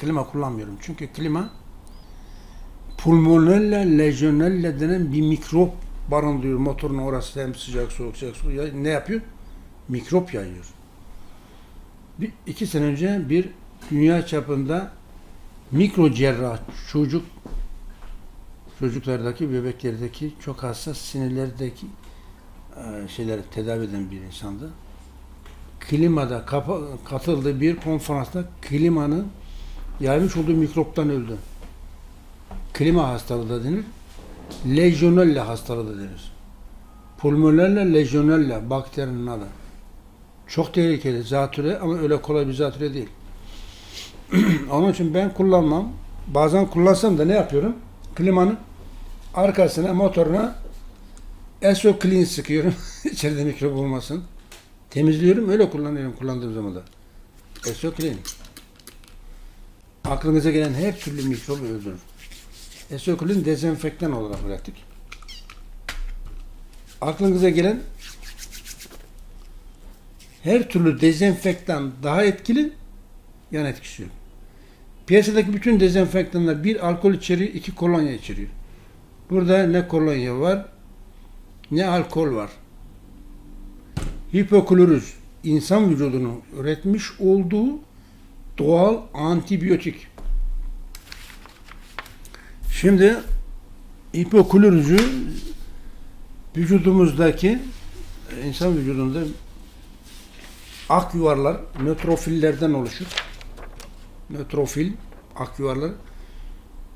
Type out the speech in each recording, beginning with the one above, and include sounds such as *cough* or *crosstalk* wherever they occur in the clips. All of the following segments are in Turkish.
Klima kullanmıyorum. Çünkü klima pulmonella legionella denen bir mikrop barındırıyor. Motorun orası hem sıcak soğuk sıcak soğuk. Ne yapıyor? Mikrop yayıyor. Bir, iki sene önce bir dünya çapında mikro cerrah çocuk çocuklardaki bebeklerdeki çok hassas sinirlerdeki e, şeyleri tedavi eden bir insandı. Klimada kapa- katıldığı bir konferansta klimanın yaymış olduğu mikroptan öldü. Klima hastalığı da denir. Legionella hastalığı da denir. Pulmonella legionella bakterinin adı. Çok tehlikeli zatüre ama öyle kolay bir zatüre değil. *clears throat* Onun için ben kullanmam. Bazen kullansam da ne yapıyorum? Klimanın arkasına, motoruna SO Clean sıkıyorum. *laughs* İçeride mikrop olmasın. Temizliyorum, öyle kullanıyorum kullandığım zaman da. SO Clean. Aklınıza gelen her türlü mikrobu öldürür. SO Clean dezenfektan olarak ürettik. Aklınıza gelen her türlü dezenfektan daha etkili yan etkisi yok. Piyasadaki bütün dezenfektanlar bir alkol içeriyor, iki kolonya içeriyor. Burada ne kolonya var, ne alkol var. Hipoklorüz, insan vücudunun üretmiş olduğu doğal antibiyotik. Şimdi hipoklorüzü vücudumuzdaki insan vücudunda ak yuvarlar nötrofillerden oluşur. Nötrofil ak yuvarlar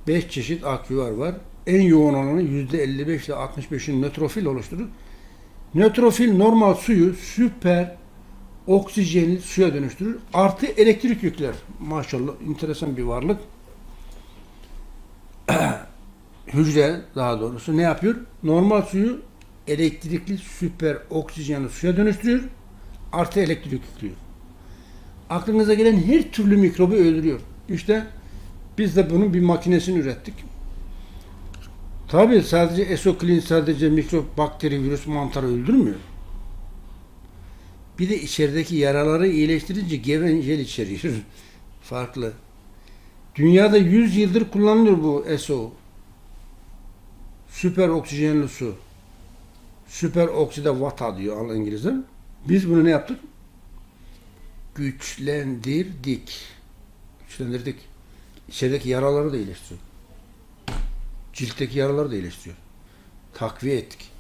5 çeşit ak yuvar var. En yoğun olanı %55 ile 65'in nötrofil oluşturur. Nötrofil normal suyu süper oksijenli suya dönüştürür. Artı elektrik yükler. Maşallah enteresan bir varlık. *clears throat* Hücre daha doğrusu ne yapıyor? Normal suyu elektrikli süper oksijenli suya dönüştürüyor. Artı elektrik yüklüyor. Aklınıza gelen her türlü mikrobu öldürüyor. İşte biz de bunun bir makinesini ürettik. Tabii sadece esoklin sadece mikrop, bakteri, virüs, mantarı öldürmüyor. Bir de içerideki yaraları iyileştirince gevencel içeriyor. *laughs* Farklı. Dünyada 100 yıldır kullanılıyor bu SO. Süper oksijenli su. Süper okside water diyor al İngilizce. Biz bunu ne yaptık? Güçlendirdik. Güçlendirdik. İçerideki yaraları da iyileştiriyor. Ciltteki yaraları da iyileştiriyor. Takviye ettik.